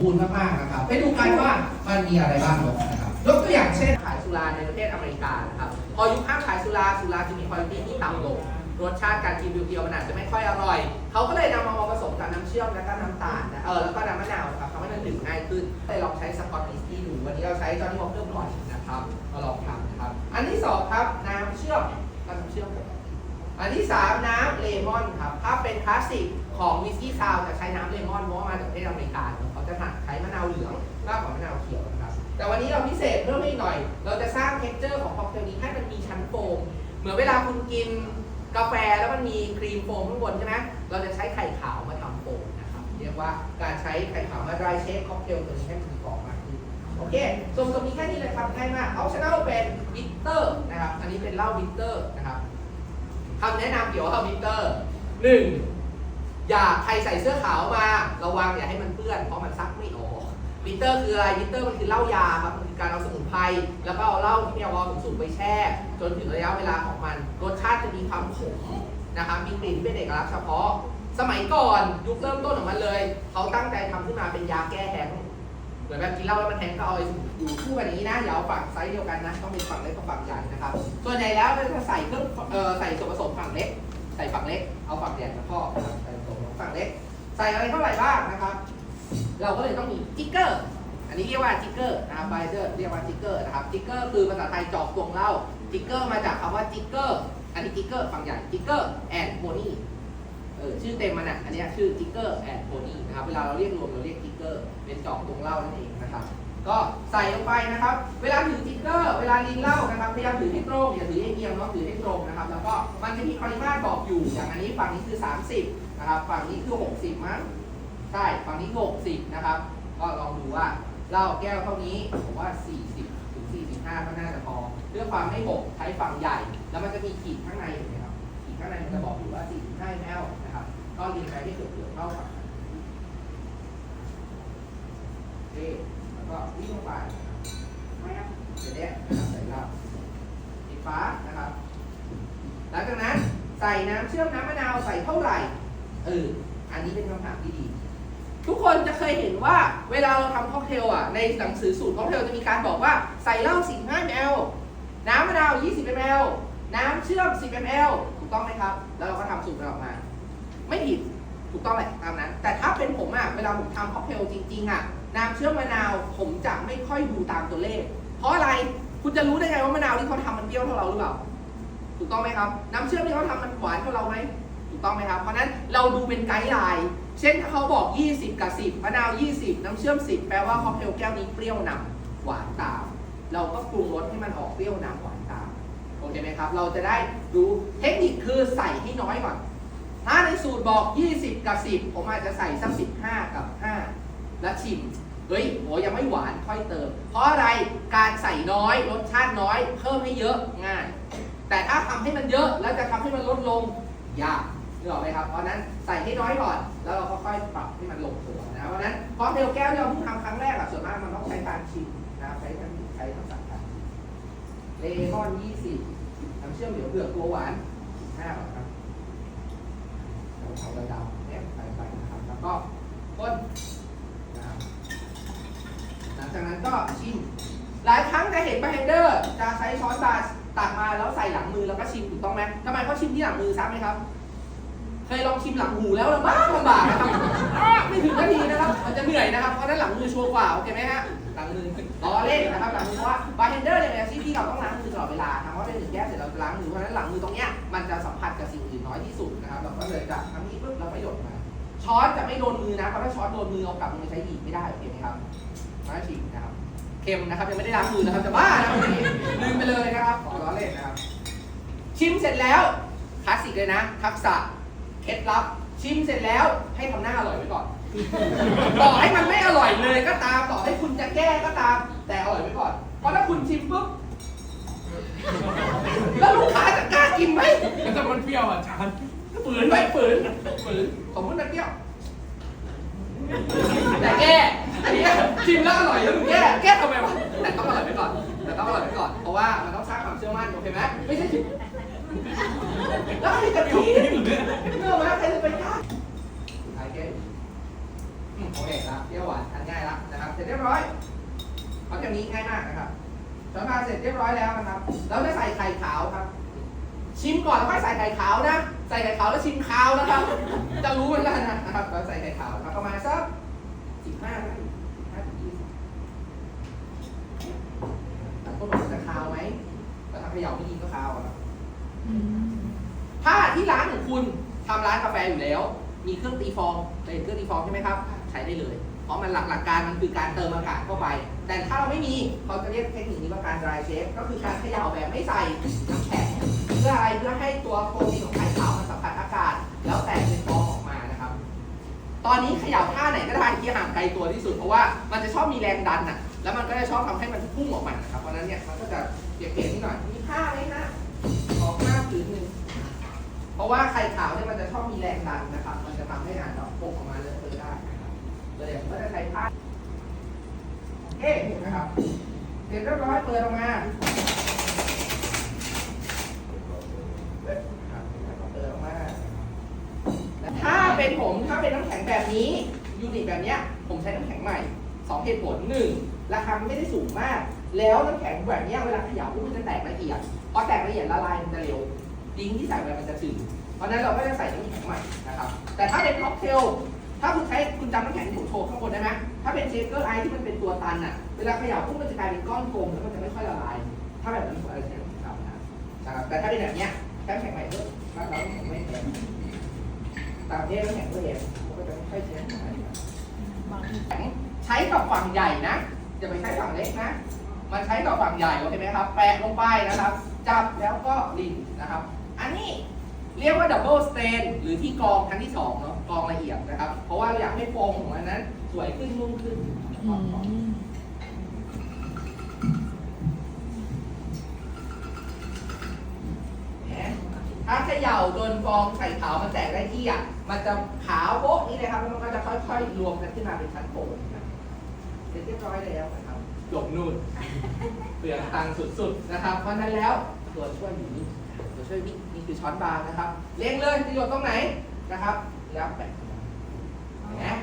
คูณมากๆนะครับ ไปดูกันว่ามันมีอะไรบ้างนะครับยกตัวอย่างเช่น ขายสุราในประเทศอเมริกานะครับพอยุคห้ามขายสุราสุราจะมีคุณภาพที่ต่ำลงรสชาติการกินเพียวๆมันอาจจะไม่ค่อยอร่อย เขาก็เลยนำมาผสมกับน้ำเชื่อมแล้วก็น้ำตาลนะเออแล้วก็น้ำมะนาวนะครับทำให้มันดื่มง่ายขึ้นเลยลองใช้สกอตติสกี้ดูวันนี้เราใช้จอห์นนี่วอลเกอร์ก่อนนะครับมาลองทำนะครับ อันที่สองครับน้ำเชื่อมน้ำเชื่อมอันที่สามน้ำเลมอนครับถ้าเป็นคลาสสิกของวิสกี้ซาวจะใช้น้ำเลมอนเพราะว่ามาจากประเทศอเมริกาเขาจะใช้มะนาวเหลืองมากกว่ามะนาวเขียวนะครับ แต่วันนี้เราพิเศษเพิ่มให้หน่อย เราจะสร้างเท็กเจอร์ของค็อกเทลนี้ให้มันมีชั้นโฟม เหมือนเวลาคุณกินกาแฟแล้วมันมีครีมโฟมข้างบนใช่ไหมเราจะใช้ไข่ขาวมาทำโฟมนะครับ เรียกว่าการใช้ไข่ขาวมาดรายเชคค็อกเทลตัวนี้ให้มันมีกรอบมากขึ้นโอเค ส่วนตรงนี้แค่นี้เลยครับง่ายมากเอาชนะเป็นบิตเตอร์นะครับ อันนี้เป็นเหล้าบิตเตอร์นะครับคำแนะนำเกี่ยวกับวินเตอร์หนึ่ง อย่าใครใส่เสื้อขาวมาระวังอย่าให้มันเปื้อนเพราะมันซักไม่ออกวิเตอร์คืออะไรวิเตอร์มันคือเหล้ายาครับมันคือการเอาสมุนไพรแล้วก็เอาเหล้าที่มีแอลกอฮอล์สูงๆไปแช่ จนถึงระยะเวลาของมันรสชาติจะมีความขมนะครับมีกลิ่นที่เป็นเอกลักษณ์เฉพาะ สมัยก่อนยุคเริ่มต้นของมันเลย เขาตั้งใจทำขึ้นมาเป็นยาแก้แห้งเหมือนแบบกินเหล้าแล้วมันแห้งก็เอาไอ้สมุนอยู่คู่กันนี้นะอย่าเอาฝั่งไซส์เดียวกันนะต้องเป็นฝั่งเล็กกับฝั่งใหญ่นะครับส่วนใหญ่แล้วจะใส่เครื่องใส่ส่วนผสมฝั่งเล็ก ใส่ฝั่งเล็กเอาฝั่งใหญ่มาครอบ ฝั่งเล็ก ใส่อะไรเท่าไหร่บ้างนะครับ เราก็เลยต้องมีจิ๊กเกอร์ อันนี้เรียกว่าจิ๊กเกอร์นะครับไบเดอร์เรียกว่าจิ๊กเกอร์นะครับจิ๊กเกอร์คือภาษาไทยจอกตวงเหล้าจิ๊กเกอร์มาจากคำว่าจิ๊กเกอร์ อันนี้จิ๊กเกอร์ฝั่งใหญ่จิกเกอร์แอนด์โพนี่เออชื่อเต็มมันอะ อันนี้ชื่อจิ๊กเกอร์แอนด์โพนี่นะครับ เวลาเราเรียกรวมเราเรียกจิ๊กเกอร์ เป็นจอกตวงเหล้านั่นเองนะครับ ก็ใส่ลงไปนะครับ เวลาถือจิกเกอร์เลาลิงเล้านะครับพยายามถือให้ตรงอย่าถือให้เอียงเนาะถือให้ตรงนะครับ แล้วก็มันจะมีปริมาตรบอกอยู่ อย่างอันนี้ฝั่งนี้คือ 30นะครับฝั่งนี้คือ 60 มั้งใช่ฝั่งนี้60นะครับ ก็ลองดูว่าเหล้าแก้วเท่านี้ผมว่า 40ถึง45 ก็น่าจะพอเพื่อความไม่หกใช้ฝั่งใหญ่ แล้วมันจะมีขีดข้างในเห็นไหมครับขีดข้างในมันจะบอกอยู่ว่า 45 ml นะครับ ก็ลิงไปที่เกือบๆเท่ากับโอเคแล้วก็วิ่งลงไปนะครับ สร็จแล้นะครับใส่เหล้าปิดฟ้านะครับ หลังจากนั้นใส่น้ำเชื่อมน้ำมะนาวใส่เท่าไหร่ เออ อันนี้เป็นคำถามที่ดี ทุกคนจะเคยเห็นว่าเวลาเราทำค็อกเทลอะ ในหนังสือสูตรค็อกเทลจะมีการบอกว่าใส่เหล้า 45 ml น้ำมะนาว 20 ml น้ำเชื่อม 10 ml ถูกต้องไหมครับ แล้วเราก็ทำสูตรมันออกมา ไม่ผิด ถูกต้องแหละตามนั้น แต่ถ้าเป็นผมอะ เวลาผมทำค็อกเทลจริงๆอะ น้ำเชื่อมมะนาว ผมจะไม่ค่อยดูตามตัวเลข เพราะอะไร คุณจะรู้ได้ไงว่ามะนาวที่เขาทำมันเปรี้ยวเท่าเราหรือเปล่า ถูกต้องไหมครับ น้ำเชื่อมที่เขาทำมันหวานเท่าเราไหมถูกต้องไหมครับ เพราะนั้นเราดูเป็นไกด์ไลน์ เช่นถ้าเขาบอก 20 กับ 10มะนาว 20 น้ำเชื่อม 10 แปลว่าค็อกเทลแก้วนี้เปรี้ยวนำหวานตาม เราก็ปรุงรสให้มันออกเปรี้ยวนำหวานตาม โอเคไหมครับ เราจะได้รู้เทคนิคคือใส่ให้น้อยก่อน ถ้าในสูตรบอก 20 กับ 10 ผมอาจจะใส่สัก15 กับ 5 แล้วชิม เฮ้ยโหยังไม่หวานค่อยเติม เพราะอะไรการใส่น้อยรสชาติน้อย เพิ่มให้เยอะง่าย แต่ถ้าทำให้มันเยอะแล้วจะทำให้มันลดลงยากนึกออกไหมครับ เพราะนั้นใส่ให้น้อยก่อน แล้วเราค่อยปรับให้มันลงตัวนะ เพราะนั้นพอเทลแก้วที่เราเพิ่งทำครั้งแรกอะส่วนมากมันต้องใช้การชิมนะใช้การใช้ทักษะการเลมอน20น้ำเชื่อมเหลวเผือกตัวหวาน5ก่อนครับเราใส่ระดับเนี่ยไปๆนะครับ แล้วก็คนน ลังจากนั้นก็ชิม หลายครั้งจะเห็นบาร์เทนเดอร์จะใช้ช้อนบาตักมาแล้วใส่หลังมือแล้วก็ชิมถูกต้องไหมทำไมเขาชิมที่หลังมือทราบไหมครับ เคยลองชิมหลังหูแล้วลำบากลำบากนะครับไม่ถึงนาทีนะครับ มันจะเหนื่อยนะครับ เพราะนั้นหลังมือชัวร์กว่าโอเคไหมฮะ หลังมือล้อเล่นนะครับหลังมือเพราะว่าบาร์เทนเดอร์เนี่ยเป็นอาชีพที่เราต้องล้างมือตลอดเวลาทำว่าเป็นหนึ่งแก้วเสร็จเราล้างมือ เพราะฉะนั้นหลังมือตรงเนี้ยมันจะสัมผัสกับสิ่งอื่นน้อยที่สุดนะครับ เราก็เลยจะทำนี้ปุ๊บเราก็หยดมาช้อนจะไม่โดนมือนะเพราะถ้าช้อนโดนมือเอากลับมือใช้อีกไม่ได้โอเคไหมครับ มาชิมนะครับ เค็มนะครับยังไม่ได้ล้างมือนะครับจะบ้านะวันนี้ลืมไปเลยนะครับขอล้อเล่นนะครับ ชิมเสร็จแล้วคลาสสิกเลยนะ ทักษะเคล็ดลับ ชิมเสร็จแล้วให้ทำหน้าอร่อยไว้ก่อน ต่อให้มันไม่อร่อยเลยก็ตามต่อให้คุณจะแก้ก็ตาม แต่อร่อยไว้ก่อน เพราะถ้าคุณชิมปุ๊บแล้วลูกค้าจะกล้ากินไหมแล้วถ้ามันเปรี้ยวอะอาจารย์ฝืนไม่ฝืนฝืนสมมติมันเปรี้ยวแต่แก้ อันนี้ชิมแล้วอร่อยแล้วมึงแก้แก้ทำไมวะแต่ต้องอร่อยไว้ก่อน แต่ต้องอร่อยไว้ก่อน เพราะว่ามันต้องสร้างความเชื่อมั่นโอเคไหมไม่ใช่ชิมแล้วใครจะกินเมื่อมาใครจะไปกล้าสุดท้ายแก้อืมโอเคครับเปรี้ยวหวานทานง่ายแล้วนะครับเสร็จเรียบร้อยเอาแค่นี้ง่ายมากนะครับช้อนมาเสร็จเรียบร้อยแล้วนะครับ เราจะใส่ไข่ขาวครับ ชิมก่อนแล้วค่อยใส่ไข่ขาวนะ ใส่ไข่ขาวแล้วชิมขาวนะครับ จะรู้เหมือนกันนะครับ เราใส่ไข่ขาวครับประมาณสักสิบห้านาทีห้าถึงยี่สิบแต่คนบอกจะขาวไหมแต่ถ้าเขย่าไม่ดีก็ขาวอะครับ ถ้าที่ร้านของคุณ ทำร้านกาแฟอยู่แล้ว มีเครื่องตีฟองเคยเห็นเครื่องตีฟองใช่ไหมครับ ใช้ได้เลย เพราะมันหลักหลักการมันคือการเติมอากาศเข้าไป แต่ถ้าเราไม่มีเขาจะเรียกเทคนิคนี้ว่าการ dry shape ก็คือการเขย่าแบบไม่ใส่น้ำแข็งเพื่ออะไรเพื่อให้ตัวโปรตีนของไข่ขาวมันสัมผัสอากาศ แล้วแตกเป็นฟองออกมานะครับ ตอนนี้เขย่าท่าไหนก็ได้ที่ห่างไกลตัวที่สุดเพราะว่ามันจะชอบมีแรงดันอะแล้วมันก็จะชอบทำให้มันพุ่งออกมานะครับเพราะนั้นเนี่ยมันก็จะเปียกๆนิดหน่อยมีผ้าไหมฮะขอผ้าผืนหนึ่ง ราะว่าไข่ขาวเนี่ยมันจะชอบมีแรงดันนะครับ มันจะทำให้งานเราปกออกมาเลอะเทอะได้นะครับเลยผมก็จะใช้ผ้าโอเคนะครับ เสร็จเรียบร้อยเปิดออกมาเปิดออกมา ถ้าเป็นผมถ้าเป็นน้ำแข็งแบบนี้ยูนิตแบบเนี้ยผมใช้น้ำแข็งใหม่สองเหตุผลหนึ่งราคาไม่ได้สูงมาก แล้วน้ำแข็งแบบเนี้ยเวลาเขย่าปุ๊บมันจะแตกละเอียดพอแตกละเอียดละลายมันจะเร็ว ดิ้งที่ใส่ไปมันจะถึง เพราะนั้นเราก็จะใส่น้ำแข็งใหม่นะครับ แต่ถ้าเป็นค็อกเทล ถ้าคุณใช้คุณจำน้ำแข็งที่ผมโชว์ข้างบนได้ไหมถ้าเป็นเชคเกอร์ไอที่มันเป็นตัวตันอะ เวลาเขย่าปุ๊บมันจะกลายเป็นก้อนกลมแล้วมันจะไม่ค่อยละลาย ถ้าแบบนั้นควรจะใช้น้ำแข็งครับนะครับ แต่ถ้าเป็นแบบเนี้ยใช้น้ำแข็งใหม่เพิ่มบ้านเราน้ำแข็งไม่แพงต่างประเทศน้ำแข็งก็เห็นผมก็จะไม่ค่อยใช้น้ำแข็งแข็งใช้กับฝั่งใหญ่นะอย่าไปใช้ฝั่งเล็กนะ มันใช้กับฝั่งใหญ่โอเคไหมครับ แปะลงไปนะครับ จับแล้วก็รินนะครับ อันนี้เรียกว่าดับเบิลสเตนหรือที่กรองครั้งที่สองเนาะกรองละเอียดนะครับ เพราะว่าเราอยากให้โฟมของมันนั้น สวยขึ้นนุ่มขึ้นแหมถ้าเขย่าจนฟองไข่ขาวมันแตกได้ที่อะ มันจะขาวโป๊ะนี่เลยครับแล้วมันก็จะค่อยๆรวมกันขึ้นมาเป็นชั้นโฟมนะครับเสร็จเรียบร้อยแล้วนะครับจบนู่นเปลืองตังค์สุดๆนะครับ เพราะฉะนั้นแล้วตัวช่วยอยู่นี่ ตัวช่วยนี่นี่คือช้อนบางนะครับ เลี้ยงเลยประโยชน์ตรงไหนนะครับ แล้วแปะนะ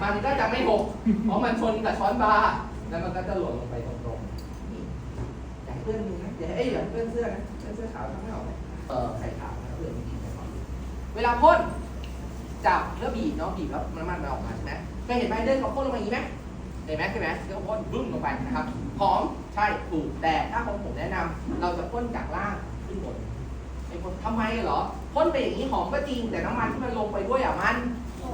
มันก็จะไม่หก เพราะมันชนกับช้อนบาร์แล้วมันก็จะหล่นลงไปตรงๆนี่อย่าให้เพื่อนดูนะอย่าให้เอ้ยอย่าให้เพื่อนเสื้อนะเพื่อนเสื้อขาวทำไม่ออกเลยเออไข่ขาวนะเพื่อนไม่ดีแต่ก่อนเวลาพ่นจับแล้วบีบเนาะบีบแล้วมันมันออกมาใช่ไหมเคยเห็นไหมเดินเขาพ่นลงมาอย่างนี้ไหมเห็นไหมใช่ไหมแล้วก็พ่นบึ้มลงไปนะครับหอมใช่ถูกแต่ถ้าของผมแนะนำเราจะพ่นจากล่าง ขึ้นบนไอ้คนทำไมเหรอพ่นไปอย่างนี้หอมก็จริง แต่น้ำมันที่มันลงไปด้วยอะมัน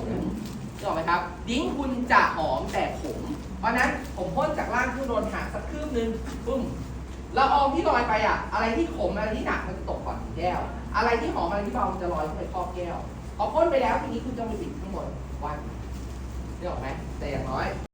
นึกออกไหมครับ ดิ้งคุณจะหอมแต่ขมเพราะนั้นผมพ่นจากล่างขึ้นบนหางสักคืบนึงปุ้มละอองที่ลอยไปอะ อะไรที่ขมอะไรที่หนักมันจะตกก่อนแก้ว อะไรที่หอมอะไรที่เบามันจะลอยขึ้นไปครอบแก้วพอพ่นไปแล้วทีนี้คุณจะมาปิดข้างบนวางน้อย